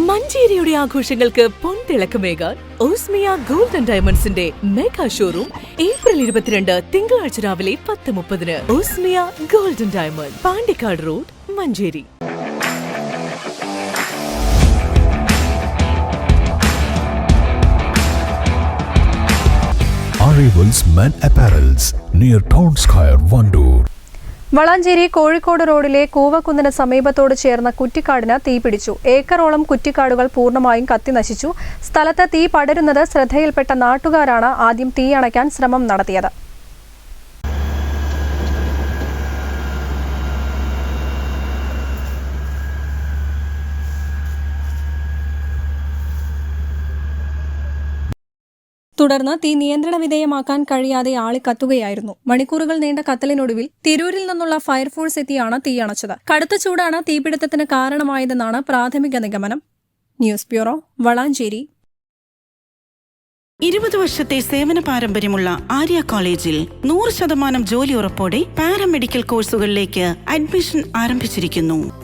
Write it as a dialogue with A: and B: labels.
A: മഞ്ചേരിയുടെ ആഘോഷങ്ങൾക്ക് പൊൻതിളക്കമേകാൻ ഓസ്മിയ ഗോൾഡൻ ഡയമണ്ട്സിന്റെ മെഗാ ഷോറൂം ഏപ്രിൽ ഇരുപത്തിരണ്ട് തിങ്കളാഴ്ച രാവിലെ പത്ത് മുപ്പതിന് Osmia golden diamond Pandikkad road Manjeri
B: Arrivals Men Apparels near Town Square, Vandoor.
C: Valanchery Kozhikode റോഡിലെ കൂവക്കുന്നിന് സമീപത്തോട് ചേർന്ന കുറ്റിക്കാടിന് തീപിടിച്ചു ഏക്കറോളം കുറ്റിക്കാടുകൾ പൂർണമായും കത്തിനശിച്ചു സ്ഥലത്ത് തീ പടരുന്നത് ശ്രദ്ധയിൽപ്പെട്ട നാട്ടുകാരാണ് ആദ്യം തീയണയ്ക്കാൻ ശ്രമം നടത്തിയത്. തുടർന്ന് തീ നിയന്ത്രണ വിധേയമാക്കാൻ കഴിയാതെ ആളി കത്തുകയായിരുന്നു. മണിക്കൂറുകൾ നീണ്ട കത്തലിനൊടുവിൽ തിരൂരിൽ നിന്നുള്ള ഫയർഫോഴ്സ് എത്തിയാണ് തീ അണച്ചത്. കടുത്ത ചൂടാണ് തീപിടുത്തത്തിന് കാരണമായതെന്നാണ് പ്രാഥമിക നിഗമനം. News bureau Valanchery.
D: ഇരുപത് വർഷത്തെ സേവന പാരമ്പര്യമുള്ള ആര്യ കോളേജിൽ നൂറ് ശതമാനം ജോലി ഉറപ്പോടെ പാരാമെഡിക്കൽ കോഴ്സുകളിലേക്ക് അഡ്മിഷൻ ആരംഭിച്ചിരിക്കുന്നു.